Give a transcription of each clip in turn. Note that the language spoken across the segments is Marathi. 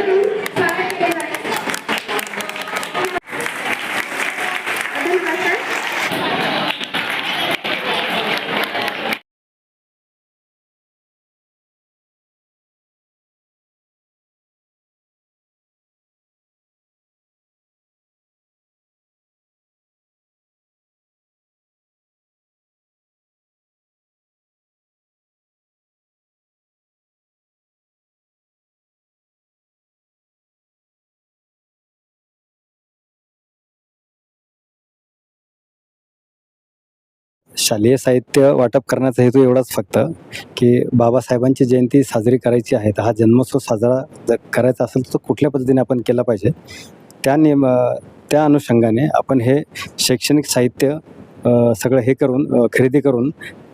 Salud. शालेय साहित्य वाटप करण्याचा हेतू एवढाच फक्त की बाबासाहेबांची जयंती साजरी करायची आहे. तर हा जन्मोत्सव साजरा जर करायचा असेल तर कुठल्या पद्धतीने आपण केला पाहिजे? त्या नियम त्या अनुषंगाने आपण हे शैक्षणिक साहित्य सगळं हे करून खरेदी करून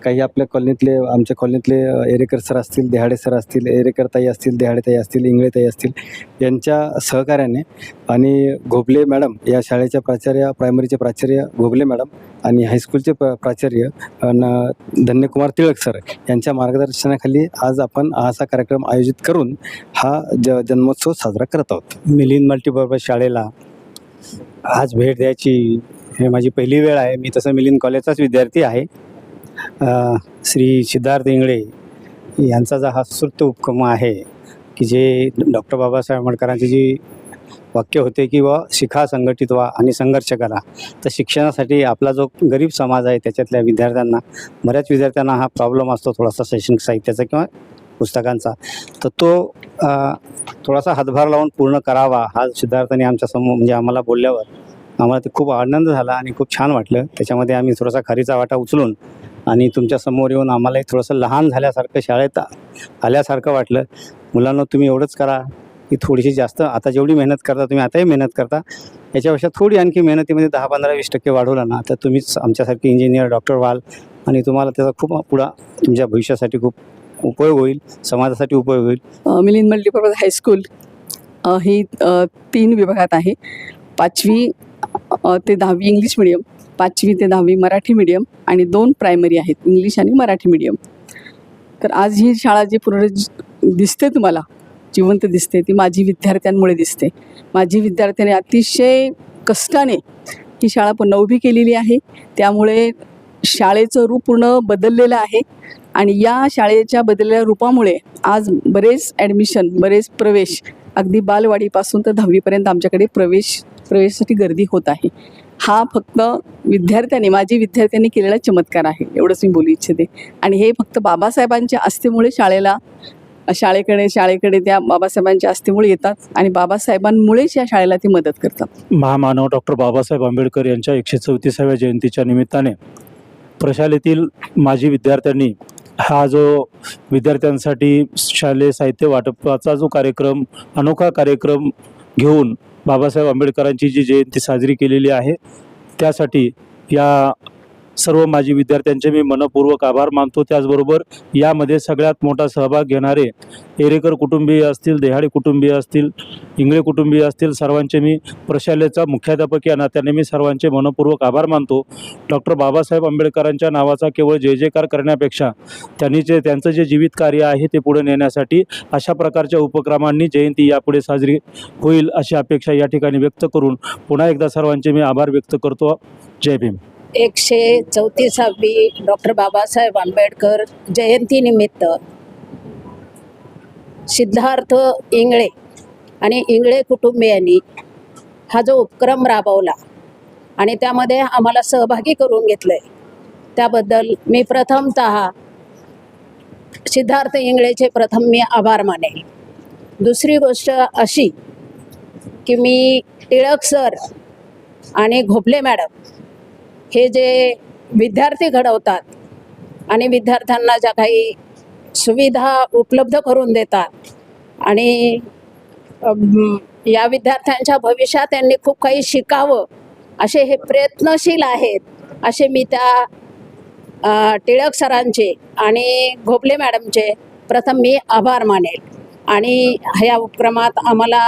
काही आपल्या कॉलनीतले आमच्या कॉलनीतले एरेकर सर असतील देहाडे सर असतील एरेकर ताई असतील देहाडेताई असतील इंगळेताई असतील यांच्या सहकार्याने आणि घोबले मॅडम या शाळेच्या प्राचार्य प्रायमरीचे प्राचार्य घोबले मॅडम आणि हायस्कूलचे प्र प्राचार्य न धन्यकुमार टिळक सर यांच्या मार्गदर्शनाखाली आज आपण हा असा कार्यक्रम आयोजित करून हा ज जन्मोत्सव साजरा करत आहोत. मिलिंद मल्टीपर्पज शाळेला आज भेट द्यायची हे माझी पहिली वेळ आहे. मी तसं मिलिंद कॉलेजचाच विद्यार्थी आहे. श्री सिद्धार्थ इंगळे यांचा जो हा सुस्त उपक्रम आहे की जे डॉक्टर बाबासाहेब आंबेडकरांची जी वाक्य होते की व शिखा संघटित व्हा आणि संघर्ष करा तर शिक्षणासाठी आपला जो गरीब समाज आहे त्याच्यातल्या विद्यार्थ्यांना बऱ्याच विद्यार्थ्यांना हा प्रॉब्लेम असतो थोडासा शैक्षणिक साहित्याचा किंवा पुस्तकांचा. तर तो थोडासा हातभार लावून पूर्ण करावा हा सिद्धार्थाने आमच्यासमोर म्हणजे आम्हाला बोलल्यावर आम्हाला ते खूप आनंद झाला आणि खूप छान वाटलं. त्याच्यामध्ये आम्ही थोडासा खारीचा वाटा उचलून आणि तुमच्यासमोर येऊन आम्हालाही थोडंसं लहान झाल्यासारखं शाळेत आल्यासारखं वाटलं. मुलांना तुम्ही एवढंच करा. की थोडीशी जास्त आता जेवढी मेहनत करता तुम्ही आताही मेहनत करता. याच्यापेक्षा थोडी आणखी मेहनतीमध्ये दहा पंधरा वीस टक्के वाढवलं ना तर तुम्हीच आमच्यासारखे इंजिनियर डॉक्टर व्हाल आणि तुम्हाला त्याचा खूप पुढा तुमच्या भविष्यासाठी खूप उपयोग होईल समाजासाठी उपयोग होईल. मिलिंद मल्टीपर्पज हायस्कूल ही तीन विभागात आहे. पाचवी ते दहावी इंग्लिश मिडियम. पाचवी ते दहावी मराठी मिडियम आणि दोन प्रायमरी आहेत इंग्लिश आणि मराठी मिडियम तर आज ही शाळा जी पूर्ण दिसते तुम्हाला जिवंत दिसते ती माझी विद्यार्थ्यांमुळे दिसते. माझी विद्यार्थ्याने अतिशय कष्टाने ही शाळा पुन्हा उभी केलेली आहे. त्यामुळे शाळेचं रूप पूर्ण बदललेलं आहे आणि या शाळेच्या बदललेल्या रूपामुळे आज बरेच ॲडमिशन बरेच प्रवेश अगदी बालवाडीपासून तर दहावीपर्यंत आमच्याकडे प्रवेश प्रवेशासाठी गर्दी होत आहे. हा फक्त विद्यार्थ्यांनी माझी विद्यार्थ्यांनी केलेला चमत्कार आहे. एवढंच मी बोलू इच्छिते. आणि हे फक्त बाबासाहेबांच्या आस्थेमुळे शाळेला शाळेकडे शाळेकडे त्या बाबासाहेबांच्या आस्थेमुळे येतात आणि बाबासाहेबांमुळेच या शाळेला ती मदत करतात. महामानव डॉक्टर बाबासाहेब आंबेडकर यांच्या एकशे चौतीसाव्या जयंतीच्या निमित्ताने प्रशालेतील माजी विद्यार्थ्यांनी हा जो विद्यार्थ्यांसाठी शालेय साहित्य वाटपाचा जो कार्यक्रम अनोखा कार्यक्रम घेऊन बाबासाहेब आंबेडकरांची जी जयंती साजरी केलेली आहे त्यासाठी या सर्व माजी विद्यार्थ्यांचे मी मनपूर्वक आभार मानतो. त्याचबरोबर यामध्ये सगळ्यात मोठा सहभाग घेणारे एरेकर कुटुंबीय असतील देहाडी कुटुंबीय असतील इंगळे कुटुंबीय असतील सर्वांचे मी प्रशालेचा मुख्याध्यापक या नात्याने मी सर्वांचे मनपूर्वक आभार मानतो. डॉक्टर बाबासाहेब आंबेडकरांच्या नावाचा केवळ जय जयकार करण्यापेक्षा त्यांनी जे त्यांचं जे जीवित कार्य आहे ते पुढे नेण्यासाठी अशा प्रकारच्या उपक्रमांनी जयंती यापुढे साजरी होईल अशी अपेक्षा या ठिकाणी व्यक्त करून पुन्हा एकदा सर्वांचे मी आभार व्यक्त करतो. जय भीम. एकशे चौतीसावी डॉक्टर बाबासाहेब आंबेडकर जयंतीनिमित्त सिद्धार्थ इंगळे आणि इंगळे कुटुंबियांनी हा जो उपक्रम राबवला आणि त्यामध्ये आम्हाला सहभागी करून घेतलं आहे त्याबद्दल मी प्रथमत सिद्धार्थ इंगळेचे प्रथम मी आभार मानेल. दुसरी गोष्ट अशी की मी टिळक सर आणि घोपले मॅडम हे जे विद्यार्थी घडवतात आणि विद्यार्थ्यांना ज्या काही सुविधा उपलब्ध करून देतात आणि या विद्यार्थ्यांच्या भविष्यात त्यांनी खूप काही शिकावं असे हे प्रयत्नशील आहेत असे मी त्या टिळक सरांचे आणि घोपले मॅडमचे प्रथम मी आभार मानेल. आणि ह्या उपक्रमात आम्हाला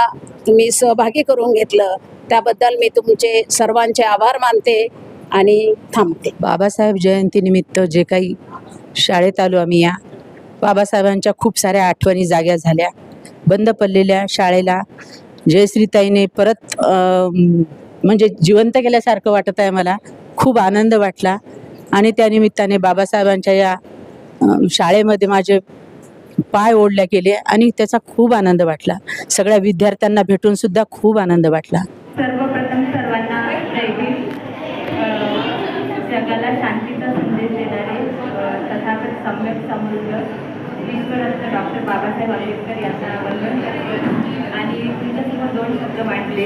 तुम्ही सहभागी करून घेतलं. त्याबद्दल मी तुमचे सर्वांचे आभार मानते. आणि थांबते. बाबासाहेब जयंतीनिमित्त जे काही शाळेत आलो आम्ही या बाबासाहेबांच्या खूप साऱ्या आठवणी जाग्या झाल्या. बंद पडलेल्या शाळेला जयश्रीताईने परत म्हणजे जिवंत केल्यासारखं वाटत आहे मला. खूप आनंद वाटला. आणि त्यानिमित्ताने बाबासाहेबांच्या या शाळेमध्ये माझे पाय ओढल्या गेले आणि त्याचा खूप आनंद वाटला. सगळ्या विद्यार्थ्यांना भेटून सुद्धा खूप आनंद वाटला. विश्वरत्न डॉक्टर बाबासाहेब आंबेडकर यांना वंदन करते आणि तुमच्यासमोर दोन शब्द मांडले.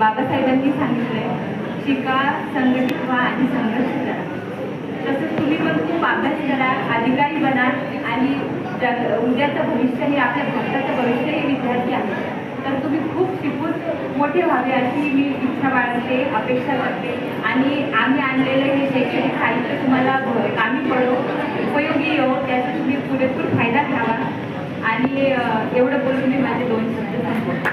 बाबासाहेबांनी सांगितलंय शिका संघटित व्हा आणि संघर्ष करा. तसंच तुम्ही पण खूप अभ्यास करा अधिकारी बना आणि जग उद्याचं भविष्य हे आपल्या भारताचं भविष्य हे विद्यार्थी आहे. तर तुम्ही खूप शिकून मोठे व्हावे अशी मी इच्छा बाळगते अपेक्षा करते. आणि आम्ही आणलेलं हे शैक्षणिक साहित्य तुम्हाला कामी पडो उपयोगी येऊ त्याचा तुम्ही पुरेपूर फायदा घ्यावा. आणि एवढं बोलून मी माझे दोन शब्द सांगतो